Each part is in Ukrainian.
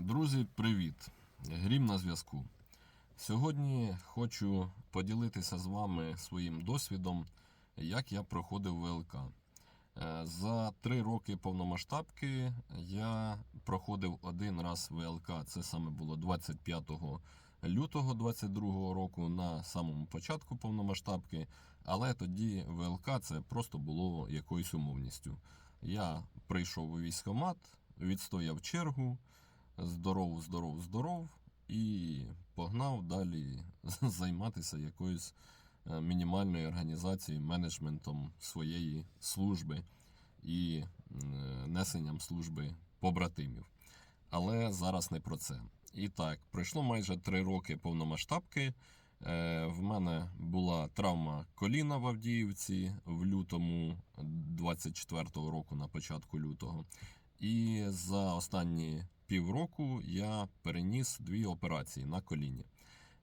Друзі, привіт! Грім на зв'язку. Сьогодні хочу поділитися з вами своїм досвідом, як я проходив ВЛК. Е, За три роки повномасштабки я проходив один раз ВЛК. Це саме було 25 лютого 22 року на самому початку повномасштабки. Але тоді ВЛК це просто було якоюсь умовністю. Я прийшов у військкомат, відстояв чергу здоров, здоров, здоров і погнав далі займатися якоюсь е, мінімальною організацією, менеджментом своєї служби і е, несенням служби побратимів. Але зараз не про це. І так, пройшло майже три роки повномасштабки. Е, В мене була травма коліна в Авдіївці в лютому 24-го року, на початку лютого. І за останні півроку я переніс дві операції на коліні.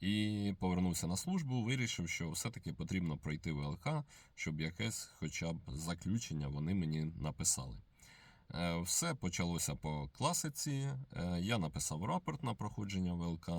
І повернувся на службу, вирішив, що все-таки потрібно пройти ВЛК, щоб якесь хоча б заключення вони мені написали. Е, Все почалося по класиці. Е, Я написав рапорт на проходження ВЛК.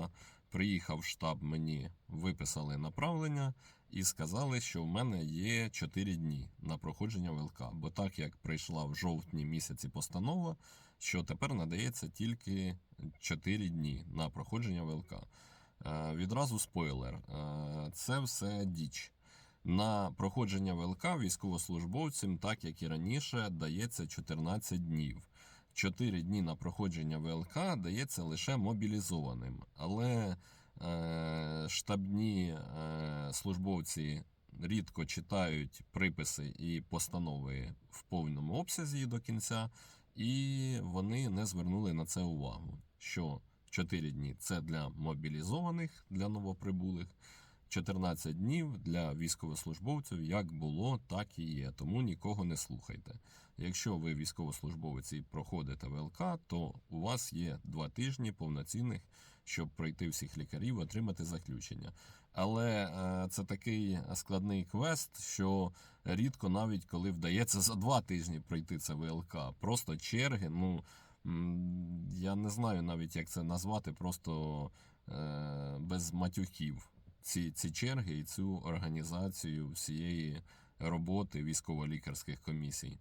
Приїхав в штаб, мені виписали направлення і сказали, що в мене є 4 дні на проходження ВЛК. Бо так як прийшла в жовтні місяці постанова, що тепер надається тільки 4 дні на проходження ВЛК. Е, Відразу спойлер: е, це все діч. На проходження ВЛК військовослужбовцям, так як і раніше, дається 14 днів. 4 дні на проходження ВЛК дається лише мобілізованим. Але штабні е, службовці рідко читають приписи і постанови в повному обсязі до кінця, і вони не звернули на це увагу. Що 4 дні це для мобілізованих, для новоприбулих. 14 днів для військовослужбовців як було, так і є. Тому нікого не слухайте. Якщо ви військовослужбовець і проходите ВЛК, то у вас є два тижні повноцінних, щоб пройти всіх лікарів, отримати заключення. Але е, це такий складний квест, що рідко навіть коли вдається за два тижні пройти це ВЛК, просто черги. Ну я не знаю навіть як це назвати, просто е, без матюків ці, ці черги і цю організацію всієї роботи військово-лікарських комісій.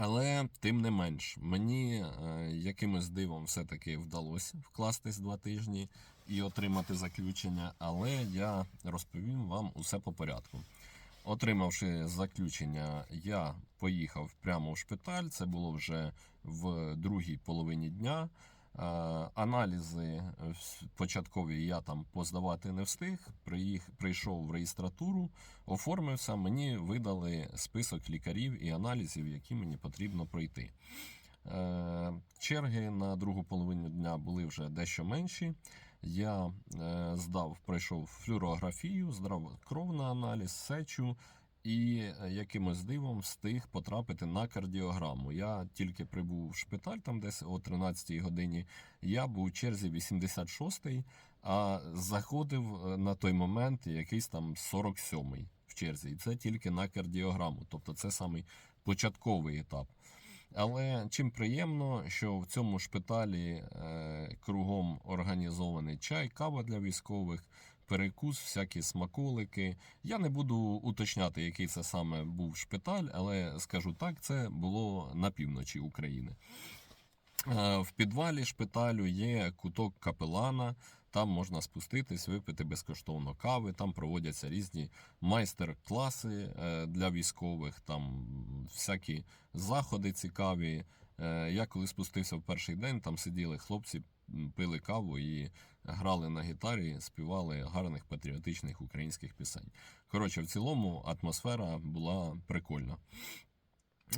Але тим не менш, мені е, якимось дивом все-таки вдалося вкластись два тижні і отримати заключення, але я розповім вам усе по порядку. Отримавши заключення, я поїхав прямо в шпиталь. Це було вже в другій половині дня. Е, Аналізи е, початкові я там поздавати не встиг. Приїх, прийшов в реєстратуру, оформився. Мені видали список лікарів і аналізів, які мені потрібно пройти. Е, Черги на другу половину дня були вже дещо менші. Я здав, пройшов флюорографію, здав кров на аналіз, сечу і е, якимось дивом встиг потрапити на кардіограму. Я тільки прибув в шпиталь там десь о 13-й годині. Я був у черзі 86-й, а заходив е, на той момент якийсь там 47-й в черзі. І це тільки на кардіограму. Тобто це самий початковий етап. Але чим приємно, що в цьому шпиталі е, кругом організований чай, кава для військових, перекус, всякі смаколики. Я не буду уточняти, який це саме був шпиталь, але скажу так, це було на півночі України. Е, В підвалі шпиталю є куток капелана. Там можна спуститись, випити безкоштовно кави. Там проводяться різні майстер-класи е, для військових, там всякі заходи цікаві. Е, Я коли спустився в перший день, там сиділи хлопці, пили каву і грали на гітарі, співали гарних патріотичних українських пісень. Коротше, в цілому атмосфера була прикольна.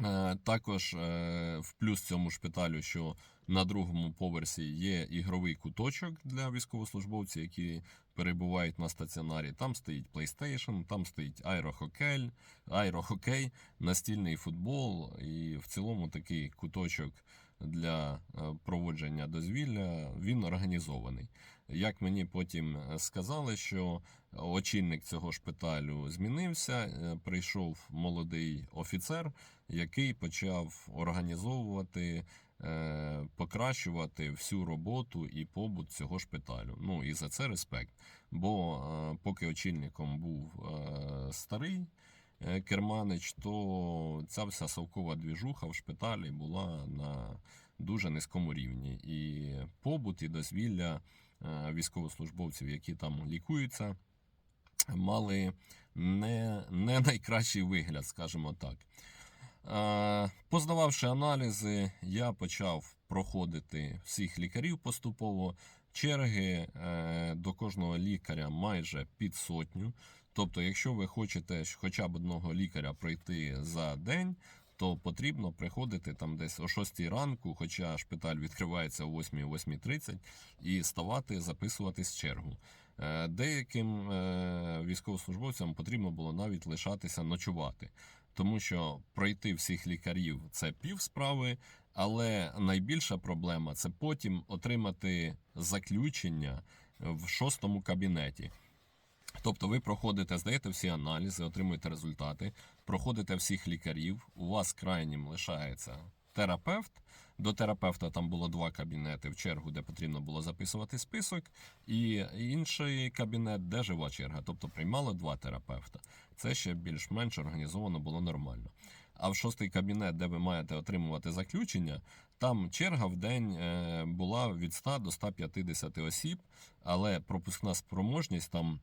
Е, Також е, в плюс цьому шпиталю, що на другому поверсі є ігровий куточок для військовослужбовців, які перебувають на стаціонарі. Там стоїть PlayStation, там стоїть аерохокей, аерохокей, настільний футбол і в цілому такий куточок для е, проводження дозвілля. Він організований. Як мені потім е, сказали, що очільник цього шпиталю змінився, е, прийшов молодий офіцер, який почав організовувати покращувати всю роботу і побут цього шпиталю. Ну і за це респект. Бо поки очільником був старий керманич, то ця вся совкова двіжуха в шпиталі була на дуже низькому рівні. І побут, і дозвілля е, військовослужбовців, які там лікуються, мали не, не найкращий вигляд, скажімо так. Е, Поздававши аналізи, я почав проходити всіх лікарів поступово. Черги е, до кожного лікаря майже під сотню. Тобто, якщо ви хочете хоча б одного лікаря пройти за день, то потрібно приходити там десь о 6 ранку, хоча шпиталь відкривається о 8-8.30, і ставати, записуватись в чергу. Е, Деяким е, військовослужбовцям потрібно було навіть лишатися ночувати, тому що пройти всіх лікарів це пів справи, але найбільша проблема це потім отримати заключення в шостому кабінеті. Тобто ви проходите, здаєте всі аналізи, отримуєте результати, проходите всіх лікарів. У вас крайнім лишається терапевт. До терапевта там було два кабінети в чергу, де потрібно було записувати список, і інший кабінет, де жива черга. Тобто приймало два терапевта. Це ще більш-менш організовано було нормально. А в шостий кабінет, де ви маєте отримувати заключення, там черга в день е, була від 100 до 150 осіб, але пропускна спроможність там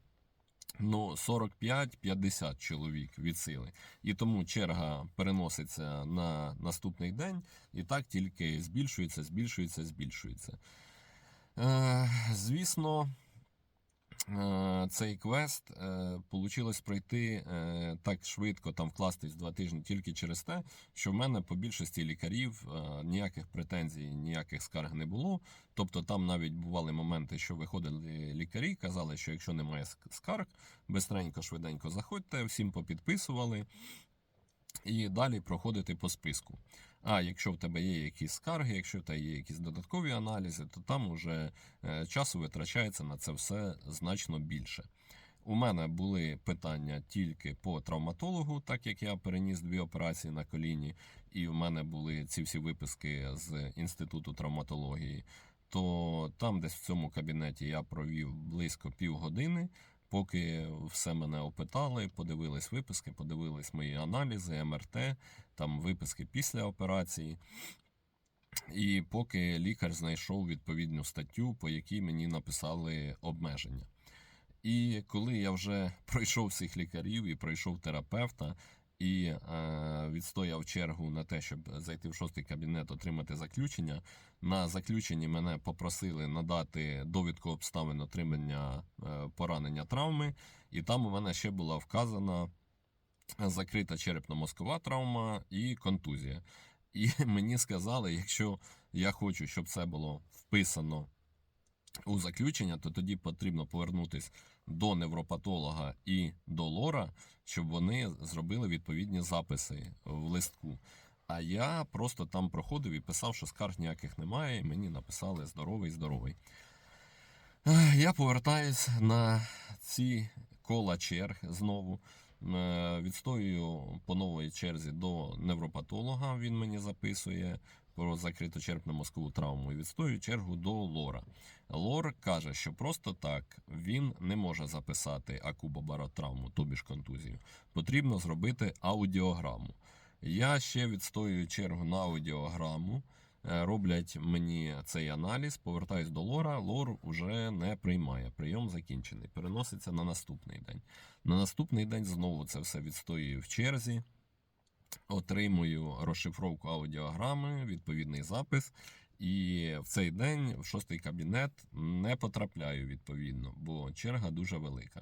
ну, 45-50 чоловік від сили. І тому черга переноситься на наступний день, і так тільки збільшується, збільшується, збільшується. Е, звісно, цей квест е, получилось пройти е, так швидко, там вкластись два тижні тільки через те, що в мене по більшості лікарів е, ніяких претензій, ніяких скарг не було. Тобто там навіть бували моменти, що виходили лікарі, казали, що якщо немає ск- скарг, бистренько, швиденько заходьте, всім попідписували. І далі проходити по списку. А якщо в тебе є якісь скарги, якщо в тебе є якісь додаткові аналізи, то там уже е, часу витрачається на це все значно більше. У мене були питання тільки по травматологу, так як я переніс дві операції на коліні, і в мене були ці всі виписки з інституту травматології. То там, десь в цьому кабінеті, я провів близько півгодини, поки все мене опитали, подивились виписки, подивились мої аналізи, МРТ, там виписки після операції. І поки лікар знайшов відповідну статтю, по якій мені написали обмеження. І коли я вже пройшов всіх лікарів і пройшов терапевта, і е, відстояв чергу на те, щоб зайти в шостий кабінет, отримати заключення. На заключенні мене попросили надати довідку обставин отримання е, поранення травми, і там у мене ще була вказана закрита черепно-мозкова травма і контузія. І мені сказали, якщо я хочу, щоб це було вписано у заключення, то тоді потрібно повернутися до невропатолога і до лора, щоб вони зробили відповідні записи в листку. А я просто там проходив і писав, що скарг ніяких немає, і мені написали здоровий, здоровий. Я повертаюсь на ці кола черг знову. Е, Відстоюю по новій черзі до невропатолога. Він мені записує про закриту черепно-мозкову травму. І відстоюю чергу до лора. Лор каже, що просто так він не може записати акубобаротравму, тобі ж контузію. Потрібно зробити аудіограму. Я ще відстоюю чергу на аудіограму. Е, Роблять мені цей аналіз, повертаюсь до лора. Лор уже не приймає. Прийом закінчений. Переноситься на наступний день. На наступний день знову це все відстоюю в черзі. Отримую розшифровку аудіограми, відповідний запис. І в цей день в шостий кабінет не потрапляю відповідно, бо черга дуже велика.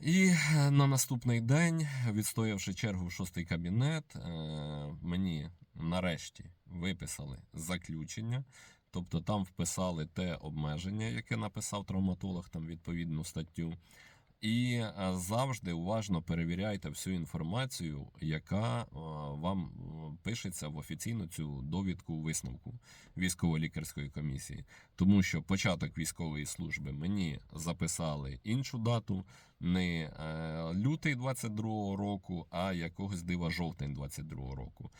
І е, на наступний день, відстоявши чергу в шостий кабінет, е, мені нарешті виписали заключення. Тобто там вписали те обмеження, яке написав травматолог, там відповідну статтю. І е, завжди уважно перевіряйте всю інформацію, яка е, вам пишеться в офіційну цю довідку висновку військово-лікарської комісії. Тому що початок військової служби мені записали іншу дату, не е, лютий 22-го року, а якогось дива жовтень 22-го року.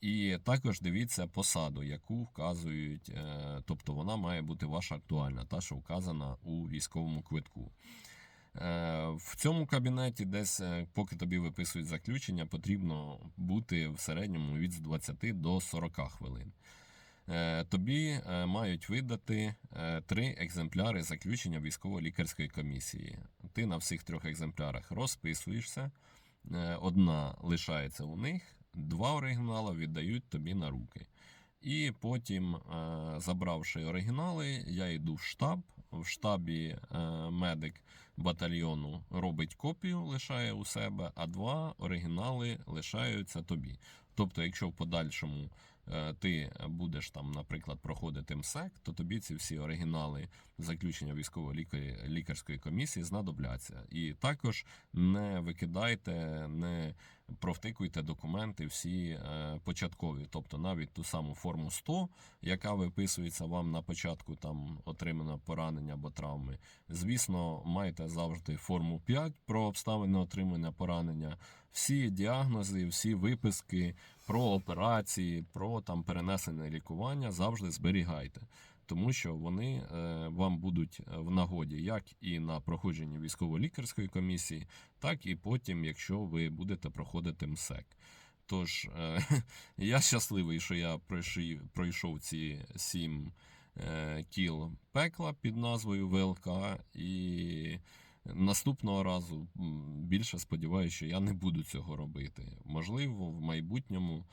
І також дивіться посаду, яку вказують, тобто вона має бути ваша актуальна, та, що вказана у військовому квитку. Е, В цьому кабінеті, десь, е, поки тобі виписують заключення, потрібно бути в середньому від 20 до 40 хвилин. Е, Тобі мають видати три екземпляри заключення військово-лікарської комісії. Ти на всіх трьох екземплярах розписуєшся, одна лишається у них, два оригінали віддають тобі на руки. І потім, забравши оригінали, я йду в штаб. В штабі е, медик батальйону робить копію, лишає у себе, а два оригінали лишаються тобі. Тобто, якщо в подальшому е, ти будеш там, наприклад, проходити МСЕК, то тобі ці всі оригінали заключення військово-лікарської комісії знадобляться. І також не викидайте, не провтикуйте документи всі е, початкові, тобто навіть ту саму форму 100, яка виписується вам на початку там отримано поранення або травми. Звісно, маєте завжди форму 5 про обставини отримання поранення, всі діагнози, всі виписки про операції, про там перенесене лікування завжди зберігайте. Тому що вони е, вам будуть в нагоді як і на проходженні військово-лікарської комісії, так і потім, якщо ви будете проходити МСЕК. Тож е, я щасливий, що я пройшов, ці сім е, кіл пекла під назвою ВЛК, і наступного разу більше сподіваюся, що я не буду цього робити. Можливо, в майбутньому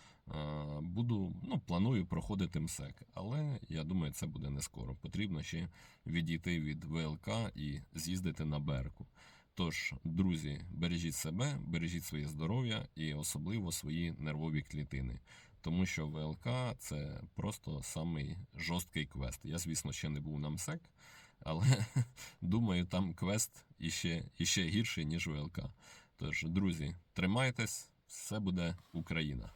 буду, ну, планую проходити МСЕК, але я думаю, це буде не скоро. Потрібно ще відійти від ВЛК і з'їздити на Берку. Тож, друзі, бережіть себе, бережіть своє здоров'я і особливо свої нервові клітини. Тому що ВЛК це просто самий жорсткий квест. Я, звісно, ще не був на МСЕК, але думаю, там квест іще, іще гірший, ніж ВЛК. Тож, друзі, тримайтесь, все буде Україна.